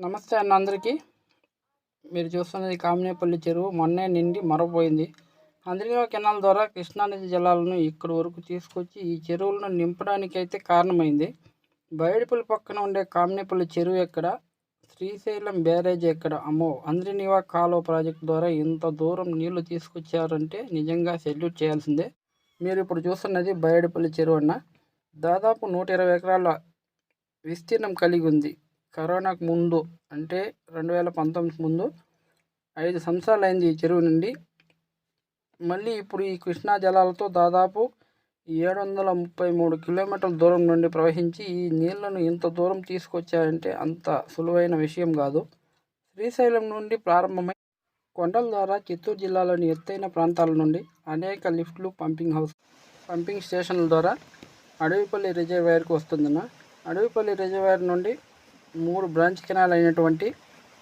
నమస్తే అన్న అందరికీ. మీరు చూస్తున్నది కామినేపల్లి చెరువు. మొన్నే నిండి మరపోయింది అందరినీ కెనాల్ ద్వారా కృష్ణానది జలాలను ఇక్కడి వరకు తీసుకొచ్చి ఈ చెరువులను నింపడానికి అయితే కారణమైంది. బయడిపల్లి పక్కన ఉండే కామినేపల్లి చెరువు ఎక్కడ? శ్రీశైలం బ్యారేజ్ ఎక్కడ? అమ్మో! అంద్రినివా కాలువ ప్రాజెక్టు ద్వారా ఇంత దూరం నీళ్ళు తీసుకొచ్చారంటే నిజంగా సెల్యూట్ చేయాల్సిందే. మీరు ఇప్పుడు చూస్తున్నది బయడిపల్లి చెరువు అన్న. దాదాపు నూట ఇరవై ఎకరాల విస్తీర్ణం కలిగి ఉంది. కరోనాకు ముందు అంటే రెండు వేల పంతొమ్మిది ముందు ఐదు సంవత్సరాలు అయింది ఈ చెరువు నుండి. మళ్ళీ ఇప్పుడు ఈ కృష్ణా జలాలతో దాదాపు ఏడు వందల ముప్పై మూడు కిలోమీటర్ల దూరం నుండి ప్రవహించి ఈ నీళ్ళను ఇంత దూరం తీసుకొచ్చాయంటే అంత సులువైన విషయం కాదు. శ్రీశైలం నుండి ప్రారంభమై కొండల ద్వారా చిత్తూరు జిల్లాలోని ఎత్తైన ప్రాంతాల నుండి అనేక లిఫ్ట్లు పంపింగ్ హౌస్ పంపింగ్ స్టేషన్ల ద్వారా అడవిపల్లి రిజర్వాయర్కి వస్తుందన్న అడవిపల్లి రిజర్వాయర్ నుండి మూడు బ్రాంచ్ కెనాల్ అయినటువంటి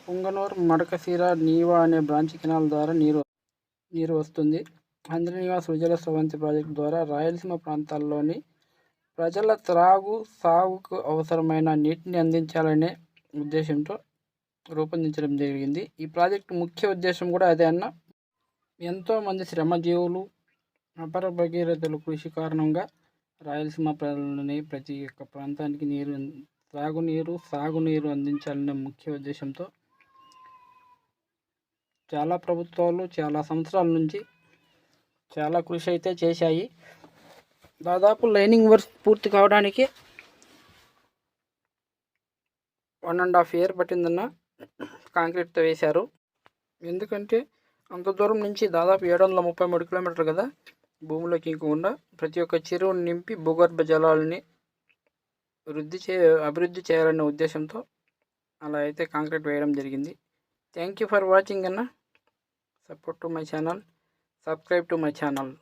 పుంగనూరు మడకశీర నీవా అనే బ్రాంచ్ కెనాల్ ద్వారా నీరు నీరు వస్తుంది. ఆంధ్రనివాస్ విజల స్రవంతి ప్రాజెక్టు ద్వారా రాయలసీమ ప్రాంతాల్లోని ప్రజల త్రాగు సాగుకు అవసరమైన నీటిని అందించాలనే ఉద్దేశంతో రూపొందించడం జరిగింది. ఈ ప్రాజెక్టు ముఖ్య ఉద్దేశం కూడా అదే అన్న. ఎంతోమంది శ్రమజీవులు అపర భగీరథుల కృషి కారణంగా రాయలసీమ ప్రజలని ప్రతి ఒక్క ప్రాంతానికి నీరు త్రాగునీరు సాగునీరు అందించాలనే ముఖ్య ఉద్దేశంతో చాలా ప్రభుత్వాలు చాలా సంవత్సరాల నుంచి చాలా కృషి అయితే చేశాయి. దాదాపు లైనింగ్ వర్క్ పూర్తి కావడానికి వన్ అండ్ హాఫ్ ఇయర్ పట్టిందన్న కాంక్రీట్తో వేశారు. ఎందుకంటే అంత దూరం నుంచి దాదాపు ఏడు వందల ముప్పై మూడు కిలోమీటర్లు కదా భూమిలోకి ఇంకుండా ప్రతి ఒక్క చెరువుని నింపి భూగర్భ జలాలని వృద్ధి చే అభివృద్ధి చేయాలనే ఉద్దేశంతో అలా అయితే కాంక్రీట్ వేయడం జరిగింది. థ్యాంక్ యూ ఫర్ వాచింగ్ అన్న. Support to my channel. Subscribe to my channel.